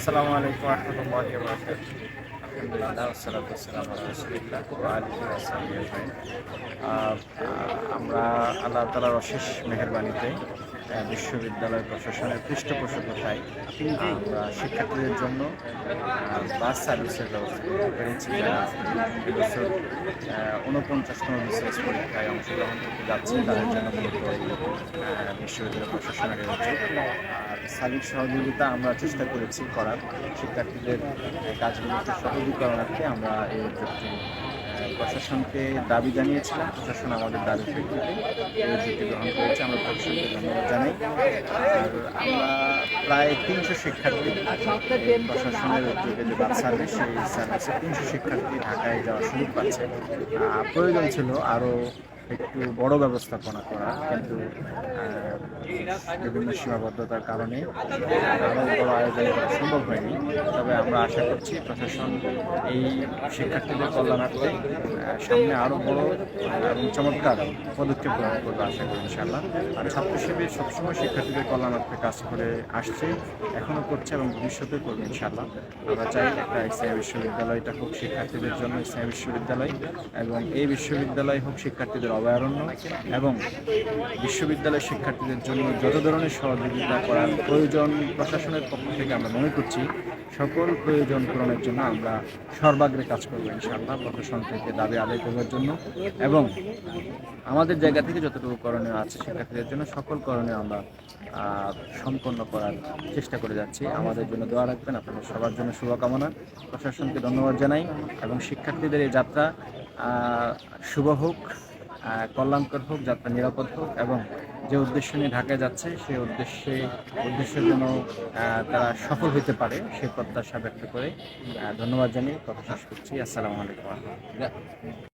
আসসালামু আমরা আল্লাহ তাআলার অশেষ মেহেরবানিতে বিশ্ববিদ্যালয় প্রশাসনের পৃষ্ঠপোষকতায় আমরা শিক্ষার্থীদের জন্য বাস সার্ভিসের ব্যবস্থা করতে পেরেছি। যারা এবছর উনপঞ্চাশতম বিসিএস পরীক্ষায় অংশগ্রহণ করতে যাচ্ছে তাদের জন্য বিশ্ববিদ্যালয় প্রশাসনের সার্বিক সহযোগিতা আমরা চেষ্টা করেছি করার। শিক্ষার্থীদের আহ, কাজগুলিতে সহজীকরণার্থে আমরা এই প্রশাসনকে দাবি জানিয়েছিলাম। প্রশাসন আমাদের দাবি প্রেক্ষিতে এই গ্রহণ করেছে। আমরা প্রশাসনকে ধন্যবাদ জানাই। আর আমরা প্রায় তিনশো শিক্ষার্থী প্রশাসনের উদ্যোগে যে বাস সার্ভিস সেই সার্ভিসে তিনশো শিক্ষার্থী ঢাকায় যাওয়ার সুযোগ পাচ্ছে। প্রয়োজন ছিল আরও একটু বড় ব্যবস্থাপনা করা কিন্তু বিভিন্ন সীমাবদ্ধতার কারণে আরও বড় আয়োজন করা সম্ভব হয়নি। তবে আমরা আশা করছি প্রশাসন এই শিক্ষার্থীদের কল্যাণার্থে সামনে আরও বড় এবং চমৎকার পদক্ষেপ গ্রহণ করবে আশা করি ইনশাল্লাহ আর ছাত্র শিবির সবসময় শিক্ষার্থীদের কল্যাণার্থে কাজ করে আসছে এখনও করছে এবং ভবিষ্যতে করবে ইনশাল্লাহ আমরা চাই একটা ইসলামী বিশ্ববিদ্যালয়টা হোক শিক্ষার্থীদের জন্য ইসলামী বিশ্ববিদ্যালয় এবং এই বিশ্ববিদ্যালয় হোক শিক্ষার্থীদের অভয়ারণ্য এবং বিশ্ববিদ্যালয় শিক্ষার্থীদের জন্য যত ধরনের সহযোগিতা করার প্রয়োজন প্রশাসনের পক্ষ থেকে আমরা মনে করছি, সকল প্রয়োজন পূরণের জন্য আমরা সর্বাগ্রে কাজ করব ইনশাআল্লাহ প্রশাসন থেকে দাবি আদায় করার জন্য। এবং আমাদের জায়গা থেকে যতটুকু করণীয় আছে শিক্ষার্থীদের জন্য সকল করণীয় আমরা সম্পন্ন করার চেষ্টা করে যাচ্ছি। আমাদের জন্য দোয়া রাখবেন, আপনাদের সবার জন্য শুভকামনা। প্রশাসনকে ধন্যবাদ জানাই এবং শিক্ষার্থীদের এই যাত্রা শুভ হোক। কল্যাণকর হোক, যাত্রা নিরাপদ হোক এবং যে উদ্দেশ্য নিয়ে ঢাকায় যাচ্ছে, সেই উদ্দেশ্যে, উদ্দেশ্যের জন্য তারা সফল হতে পারে সেই প্রত্যাশা ব্যক্ত করে। ধন্যবাদ জানিয়ে কথা শেষ করছি। আসসালামু আলাইকুম।